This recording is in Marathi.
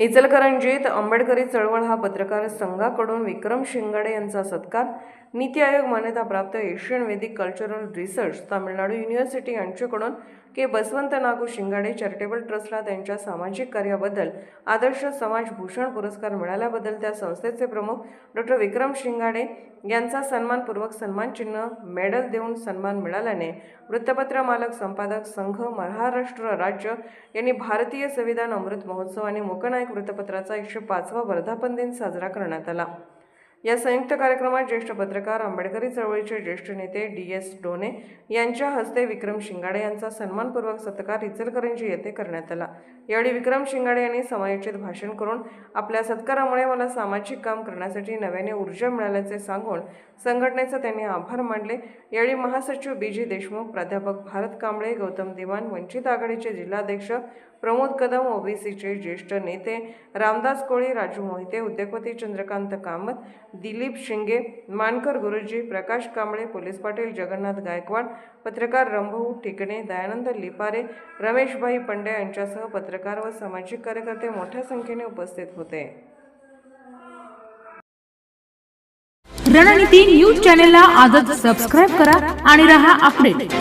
इचलकरंजीत आंबेडकरी चळवळ हा पत्रकार संघाकडून विक्रम शिंगाडे यांचा सत्कार. नीती आयोग मान्यताप्राप्त Asian Vedic cultural research Tamil Nadu university यांच्याकडून के बसवंत नागू शिंगाडे चॅरिटेबल ट्रस्टला त्यांच्या सामाजिक कार्याबद्दल आदर्श समाज भूषण पुरस्कार मिळाल्याबद्दल त्या संस्थेचे प्रमुख डॉक्टर विक्रम शिंगाडे यांचा सन्मानपूर्वक सन्मान चिन्ह मेडल देऊन सन्मान मिळाल्याने वृत्तपत्र मालक संपादक संघ महाराष्ट्र राज्य यांनी भारतीय संविधान अमृत महोत्सव आणि मूकनायक वृत्तपत्राचा एकशे पाचवा वर्धापन दिन साजरा करण्यात आला. या संयुक्त कार्यक्रमात ज्येष्ठ पत्रकार आंबेडकरी चळवळीचे ज्येष्ठ नेते डी एस डोने यांच्या हस्ते विक्रम शिंगाडे यांचा सन्मानपूर्वक सत्कार इचलकरंजी येथे करण्यात आला. यावेळी विक्रम शिंगाडे यांनी समायोजित भाषण करून आपल्या सत्कारामुळे मला सामाजिक काम करण्यासाठी नव्याने ऊर्जा मिळाल्याचे सांगून संघटनेचा त्यांनी आभार मानले. यावेळी महासचिव बी जी देशमुख प्राध्यापक भारत कांबळे गौतम दिवाण वंचित आघाडीचे जिल्हाध्यक्ष प्रमोद कदम ओबीसीचे ज्येष्ठ नेते रामदास कोळी राजू मोहिते उद्योगपती चंद्रकांत कामत दिलीप शिंगे मानकर गुरुजी प्रकाश कांबळे पोलीस पाटील जगन्नाथ गायकवाड पत्रकार रंभू ठिकणे दयानंद लिपारे रमेशभाई पंडे यांच्यासह पत्रकार व सामाजिक कार्यकर्ते मोठ्या संख्येने उपस्थित होते. रणनीती न्यूज चॅनेलला आजच सबस्क्राईब करा आणि रहा अपडेट